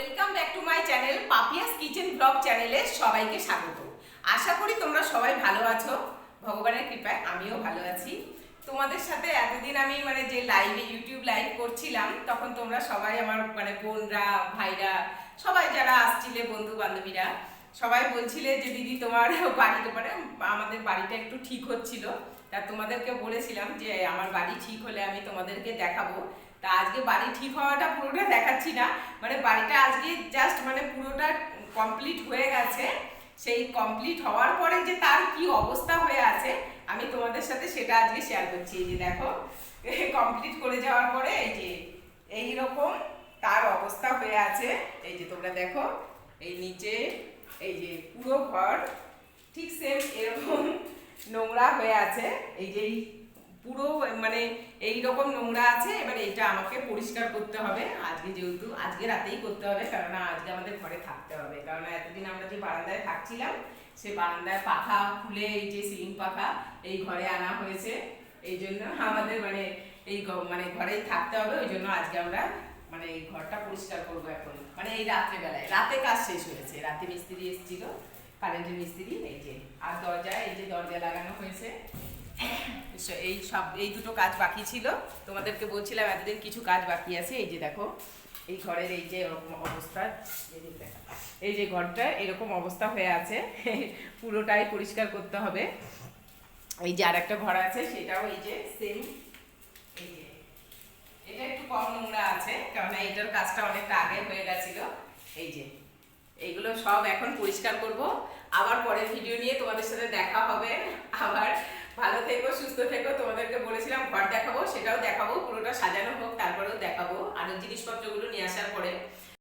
Welcome back to my channel Papiya's kitchen vlog চ্যানেলে সবাইকে স্বাগত। আশা করি তোমরা সবাই ভালো আছো। ভগবানের কৃপায় আমিও ভালো আছি। তোমাদের সাথে এতদিন আমি মানে যে লাইভে ইউটিউব লাইভ করছিলাম, তখন তোমরা সবাই আমার মানে বোনরা, ভাইরা, সবাই যারা আসছিলে বন্ধু বান্ধবীরা সবাই বলছিলে যে দিদি তোমার বাড়িতে মানে আমাদের বাড়িটা একটু ঠিক হচ্ছিল। তা তোমাদেরকে বলেছিলাম যে আমার বাড়ি ঠিক হলে আমি তোমাদেরকে দেখাবো। তা আজকে বাড়ি ঠিক হওয়াটা পুরোটা দেখাচ্ছি না। মানে বাড়িটা আজকে জাস্ট মানে পুরোটা কমপ্লিট হয়ে গেছে। সেই কমপ্লিট হওয়ার পরে যে তার কি অবস্থা হয়ে আছে, আমি তোমাদের সাথে সেটা আজকে শেয়ার করছি। এই যে দেখো কমপ্লিট করে যাওয়ার পরে এই যে এই রকম তার অবস্থা হয়ে আছে। এই যে তোমরা দেখো, এই নিচে এই যে পুরো ঘর ঠিক সেম এরকম নোংরা হয়ে আছে। এই যে পুরো মানে এই রকম নোংরা আছে, এবার এটা আমাকে পরিষ্কার করতে হবে। আজকে যেহেতু, আজকে রাতেই করতে হবে, কেননা আজকে আমাদের ঘরে থাকতে হবে। কারণ এতদিন আমরা যে বারান্দায় থাকছিলাম, সে বারান্দায় পাখা খুলে এই যে সিলিং পাখা এই ঘরে আনা হয়েছে। এই জন্য আমাদের মানে এই মানে ঘরেই থাকতে হবে, ওই জন্য আজকে আমরা মানে এই ঘরটা পরিষ্কার করব এখন। মানে এই রাত্রেবেলায়। রাতে কাজ শেষ হয়েছে। রাতে মিস্ত্রি এসেছিল কারেন্টের মিস্ত্রি এই যে আর দরজায় এই যে দরজা লাগানো হয়েছে। এই সব এই দুটো কাজ বাকি ছিল। তোমাদেরকে বলছিলাম এতদিন কিছু কাজ বাকি আছে। এই যে দেখো এই ঘরের এই যে এরকম অবস্থা এই যে দেখো, এই যে ঘরটা এরকম অবস্থা হয়ে আছে। পুরোটাই পরিষ্কার করতে হবে। এই যে আর একটা ঘর আছে সেটাও এই যে সেম এই যে এটা একটু কম নোংরা আছে কারণ এটার কাজটা অনেকটা আগে হয়ে গেছিল। এই যে, এইগুলো সব এখন পরিষ্কার করব। আবার পরের ভিডিও নিয়ে তোমাদের সাথে দেখা হবে। আবার ভালো থেকো, সুস্থ থেকো। তোমাদেরকে বলেছিলাম ঘর দেখাবো, সেটাও দেখাবো। পুরোটা সাজানো হোক, তারপরেও দেখাবো। আরও জিনিসপত্রগুলো নিয়ে আসার পরে।